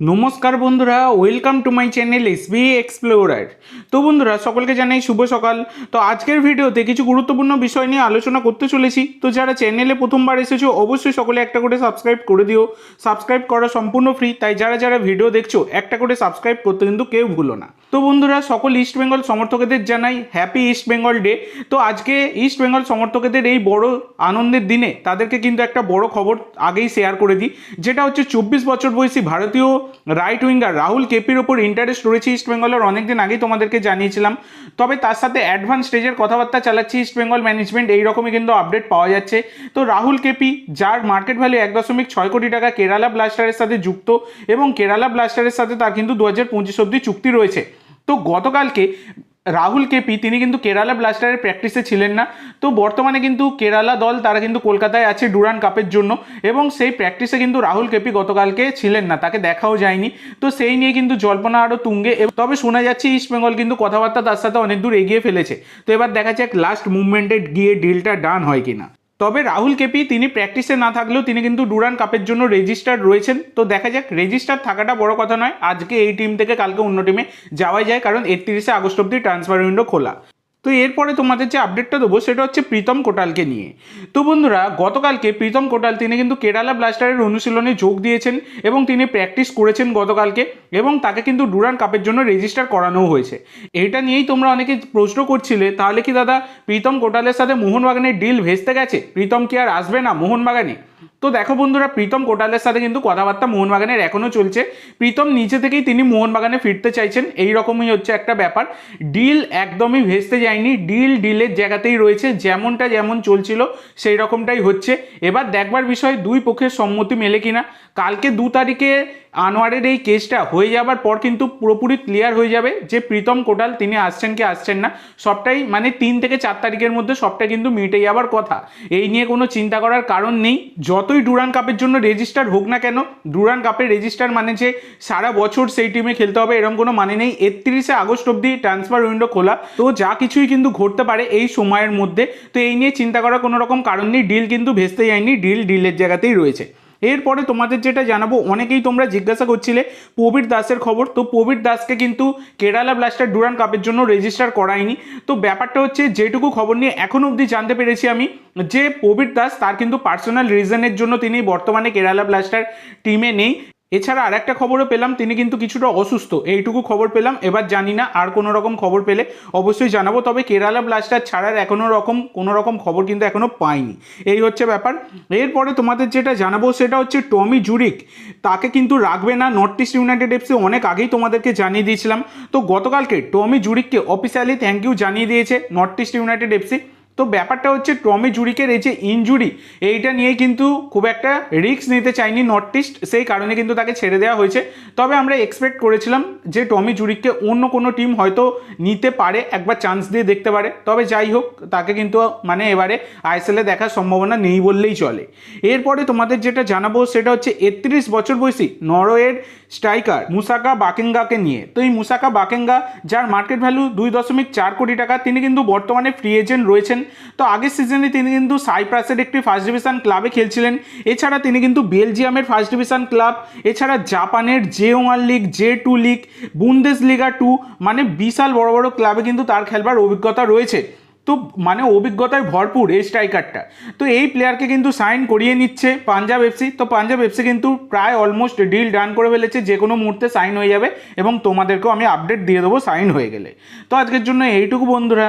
নমস্কার বন্ধুরা welcome to my channel S B explorer তো বন্ধুরা, সকলকে জানাই শুভ সকাল। তো আজকের ভিডিওতে কিছু গুরুত্বপূর্ণ বিষয় নিয়ে আলোচনা করতে চলেছি। তো যারা চ্যানেলে প্রথমবার এসেছ, অবশ্যই সকলে একটা করে সাবস্ক্রাইব করে দিও। সাবস্ক্রাইব করা সম্পূর্ণ ফ্রি তাই যারা যারা ভিডিও দেখছ, একটা করে সাবস্ক্রাইব করতে কিন্তু কেউ ভুলো না। তো বন্ধুরা, সকল ইস্ট বেঙ্গল সমর্থকদের জানাই হ্যাপি ইস্ট বেঙ্গল ডে তো আজকে ইস্ট বেঙ্গল সমর্থকদের এই বড় আনন্দের দিনে, তাদেরকে কিন্তু একটা বড় খবর আগেই শেয়ার করে দিই, যেটা হচ্ছে চব্বিশ বছর বয়সী ভারতীয় রাইট উইঙ্গার রাহুল কেপির ওপর ইন্টারেস্ট রয়েছে ইস্ট বেঙ্গলের অনেকদিন আগেই তোমাদেরকে জানিয়েছিলাম। তবে তার সাথে অ্যাডভান্স স্টেজের কথাবার্তা চালাচ্ছে। ইস্টবেঙ্গল ম্যানেজমেন্ট এইরকমই কিন্তু আপডেট পাওয়া যাচ্ছে। তো Rahul K P market value এক দশমিক ছয় কোটি টাকা কেরালা ব্লাস্টারের সাথে যুক্ত এবং কেরালা ব্লাস্টারের সাথে তার কিন্তু দু হাজার পঁচিশ অব্দি চুক্তি রয়েছে। তো গতকালকে রাহুল কেপি তিনি কিন্তু কেরালা ব্লাস্টারের প্র্যাকটিসে ছিলেন না। তো বর্তমানে কিন্তু কেরালা দল, তারা কিন্তু কলকাতায় আছে ডুরান কাপের জন্য এবং সেই প্র্যাকটিসে কিন্তু রাহুল কেপি গতকালকে ছিলেন না, তাকে দেখাও যায়নি। তো সেই নিয়ে কিন্তু জল্পনা আরও তুঙ্গে তবে শোনা যাচ্ছে ইস্টবেঙ্গল কিন্তু কথাবার্তা তার সাথে অনেক দূর এগিয়ে ফেলেছে। তো এবার দেখা যাক লাস্ট মুভমেন্টে গিয়ে ডিলটা ডান হয় কিনা। তবে রাহুল কেপি, তিনি প্র্যাকটিসে না থাকলেও তিনি কিন্তু ডুরান কাপের জন্য রেজিস্টার্ড রয়েছেন। তো দেখা যাক রেজিস্টার থাকাটা বড় কথা নয়। আজকে এই টিম থেকে কালকে অন্য টিমে যাওয়াই যায়, কারণ একত্রিশে আগস্ট অব্দি ট্রান্সফার উইন্ডো খোলা। তো এরপরে তোমাদের যে আপডেটটা দেবো, সেটা হচ্ছে প্রীতম কোটালকে নিয়ে। তো বন্ধুরা, গতকালকে প্রীতম কোটাল, তিনি কিন্তু কেরালা ব্লাস্টারের অনুশীলনে যোগ দিয়েছেন এবং তিনি প্র্যাকটিস করেছেন গতকালকে এবং তাকে কিন্তু ডুরান কাপের জন্য রেজিস্টার করানো হয়েছে। এটা নিয়েই তোমরা অনেকে প্রশ্ন করছিলে, তাহলে কি দাদা, প্রীতম কোটালের সাথে মোহনবাগানের ডিল ভেস্তে গেছে? প্রীতম কি আর আসবে না মোহনবাগানে? তো দেখো বন্ধুরা, প্রীতম কোটালের সাথে কিন্তু কথাবার্তা মোহনবাগানের এখনও চলছে। প্রীতম নিচে থেকেই তিনি মোহনবাগানে ফিরতে চাইছেন এই রকমই হচ্ছে একটা ব্যাপার। ডিল একদমই ভেস্তে যায়নি, ডিল ডিলের জায়গাতেই রয়েছে, যেমনটা যেমন চলছিল সেই রকমটাই হচ্ছে। এবার দেখবার বিষয়, দুই পক্ষের সম্মতি মেলে কিনা কালকে দু তারিখে আনোয়ারের এই কেসটা হয়ে যাবার পর কিন্তু পুরোপুরি ক্লিয়ার হয়ে যাবে যে প্রীতম কোটাল তিনি আসছেন কি আসছেন না। সবটাই মানে তিন থেকে চার তারিখের মধ্যে সবটা কিন্তু মিটে যাবার কথা। এই নিয়ে কোনো চিন্তা করার কারণ নেই। যতই ডুরান কাপের জন্য রেজিস্টার হোক না কেন, ডুরান কাপের রেজিস্টার মানে যে সারা বছর সেই টিমে খেলতে হবে এরকম কোনো মানে নেই। একত্রিশে আগস্ট অব্দি ট্রান্সফার উইন্ডো খোলা। তো যা কিছুই কিন্তু ঘটতে পারে এই সময়ের মধ্যে। তো এই নিয়ে চিন্তা করার কোনো রকম কারণ নেই। ডিল কিন্তু ভেস্তে যায়নি। ডিল ডিলের জায়গাতেই রয়েছে। এরপরে তোমাদের যেটা জানাব, অনেকেই তোমরা জিজ্ঞাসা করছিলে প্রবীর দাসের খবর। তো প্রবীর দাসকে কিন্তু কেরালা ব্লাস্টার ডুরান কাপের জন্য রেজিস্টার করায়নি। তো ব্যাপারটা হচ্ছে, যেটুকু খবর নিয়ে এখন অবধি জানতে পেরেছি আমি, যে প্রবীর দাস তার কিন্তু পার্সোনাল রিজনের জন্য তিনি বর্তমানে কেরালা ব্লাস্টার টিমে নেই। এছাড়া আর একটা খবরও পেলাম, তিনি কিন্তু কিছুটা অসুস্থ। এইটুকু খবর পেলাম, এবার জানি না আর কোনো রকম খবর পেলে অবশ্যই জানাব, তবে কেরালা ব্লাস্টার ছাড়ার এখনও রকম, কোনো রকম খবর কিন্তু এখনও পাইনি। এই হচ্ছে ব্যাপার। এরপরে তোমাদের যেটা জানাব, সেটা হচ্ছে টমি জুরিক। তাকে কিন্তু রাখবে না, নর্থ ইস্ট ইউনাইটেড এফসি অনেক আগেই তোমাদেরকে জানিয়ে দিয়েছিলাম। তো গতকালকে টমি জুরিককে অফিসিয়ালি থ্যাংক ইউ জানিয়ে দিয়েছে নর্থ ইস্ট ইউনাইটেড এফসি। তো ব্যাপারটা হচ্ছে টমি জুরিকের এই যে ইনজুরি এইটা নিয়ে কিন্তু খুব একটা রিস্ক নিতে চায়নি নর্থ ইস্ট সেই কারণে কিন্তু তাকে ছেড়ে দেওয়া হয়েছে। তবে আমরা এক্সপেক্ট করেছিলাম যে টমি জুরিককে অন্য কোনো টিম হয়তো নিতে পারে, একবার চান্স দিয়ে দেখতে পারে। তবে যাই হোক, তাকে কিন্তু মানে এবারে আইএসএলে দেখার সম্ভাবনা নেই বললেই চলে। এরপরে তোমাদের যেটা জানাব, সেটা হচ্ছে একত্রিশ বছর বয়সী নরওয়ের স্ট্রাইকার মুসাকা বাকেঙ্গাকে নিয়ে। তো এই মুসাকা বাকেঙ্গা, যার মার্কেট ভ্যালু দুই দশমিক চার কোটি টাকা, তিনি কিন্তু বর্তমানে ফ্রি এজেন্ট রয়েছেন। তো আগের সিজনে তিনি কিন্তু সাইপ্রাসের একটি ফার্স্ট ডিভিশন ক্লাবে খেলছিলেন। এছাড়া তিনি কিন্তু বেলজিয়ামের ফার্স্ট ডিভিশন ক্লাব এছাড়া জাপানের J one league J two league Bundesliga two মানে বিশাল বড় বড় ক্লাবে কিন্তু তার খেলবার অভিজ্ঞতা রয়েছে। তো মানে অভিজ্ঞতায় ভরপুর এই স্ট্রাইকারটা তো এই প্লেয়ারকে কিন্তু সাইন করিয়ে নিচ্ছে পাঞ্জাব এফসি তো পাঞ্জাব এফসি কিন্তু প্রায় অলমোস্ট ডিল ডান করে ফেলেছে, যে কোনো মুহূর্তে সাইন হয়ে যাবে এবং তোমাদেরকেও আমি আপডেট দিয়ে দেবো সাইন হয়ে গেলে। তো আজকের জন্য এইটুকু বন্ধুরা।